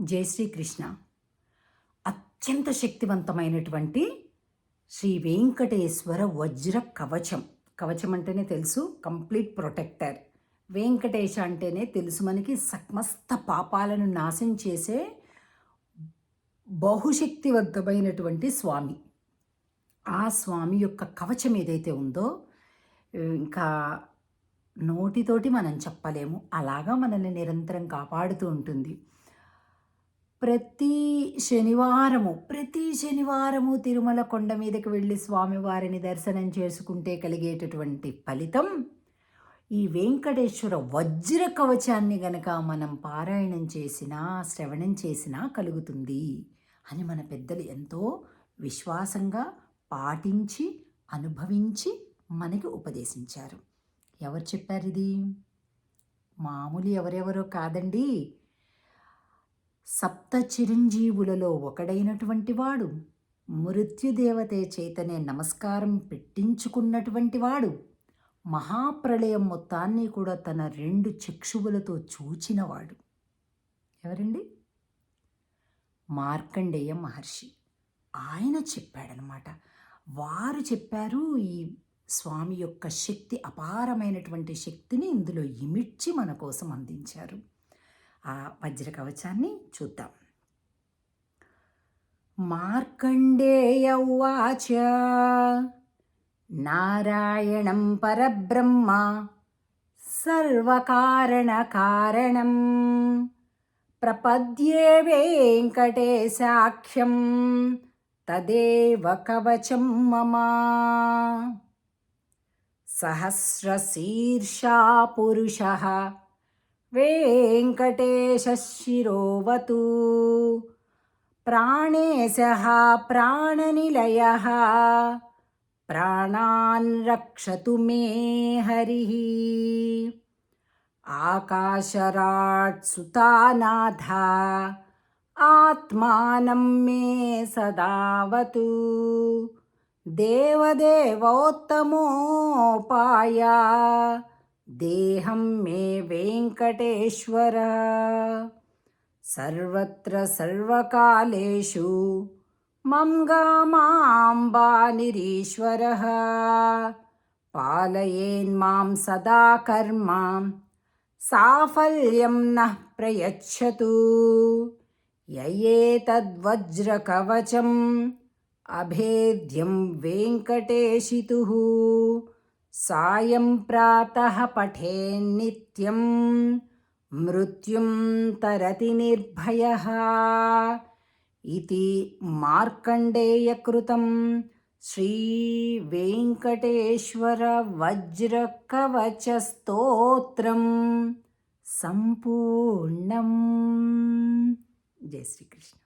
జై శ్రీకృష్ణ. అత్యంత శక్తివంతమైనటువంటి శ్రీ వెంకటేశ్వర వజ్ర కవచం. కవచం అంటేనే తెలుసు కంప్లీట్ ప్రొటెక్టర్. వెంకటేశ అంటేనే తెలుసు మనకి సమస్త పాపాలను నాశనం చేసే బహుశక్తివంతమైనటువంటి స్వామి. ఆ స్వామి యొక్క కవచం ఏదైతే ఉందో ఇంకా నోటితోటి మనం చెప్పలేము. అలాగా మనల్ని నిరంతరం కాపాడుతూ ఉంటుంది. ప్రతి శనివారము ప్రతి శనివారము తిరుమల కొండ మీదకి వెళ్ళి స్వామివారిని దర్శనం చేసుకుంటే కలిగేటటువంటి ఫలితం ఈ వెంకటేశ్వర వజ్ర కవచాన్ని గనక మనం పారాయణం చేసినా శ్రవణం చేసినా కలుగుతుంది అని మన పెద్దలు ఎంతో విశ్వాసంగా పాటించి అనుభవించి మనకి ఉపదేశించారు. ఎవరు చెప్పారు ఇది? మామూలు ఎవరెవరో కాదండి. సప్త చిరంజీవులలో ఒకడైనటువంటి వాడు. మృత్యుదేవతే చేతనే నమస్కారం పెట్టించుకున్నటువంటి వాడు. మహాప్రళయం మొత్తాన్ని కూడా తన రెండు చక్షువులతో చూచినవాడు. ఎవరండి? మార్కండేయ మహర్షి. ఆయన చెప్పాడనమాట. వారు చెప్పారు ఈ స్వామి యొక్క శక్తి అపారమైనటువంటి శక్తిని ఇందులో ఇమిడ్చి మన కోసం అందించారు. ఆ వజ్ర కవచాన్ని చూద్దాం. మార్కండేయ ఉవాచ నారాయణం పరబ్రహ్మ సర్వకారణకారణం ప్రపద్యే వెంకటేశాఖ్యం తదేవ కవచం మమ. సహస్రశీర్షా పురుష वेङ्कटेशिरोवतु प्राणेशः प्राणनिलयः। प्राणान् रक्षतु मे हरिः। आकाशरात्सुतानाथा आत्मानं मे सदावतु। देवदेवोत्तमोपाया देहं मे वेङ्कटेश्वर। सर्वत्र सर्वकालेषु मङ्गा माम्बानिरीश्वरः पालयेन्मां सदा कर्मा साफल्यं नः प्रयच्छतु। ययेतद्वज्रकवचम् अभेद्यं वेङ्कटेशितुः। సాయం ప్రాతः పఠేన్నిత్యం మృత్యుం తరతి నిర్భయ. ఇది మార్కండేయకృతం శ్రీవేంకటేశ్వర వజ్రకవచస్తోత్రం సంపూర్ణం. జయ శ్రీకృష్ణ.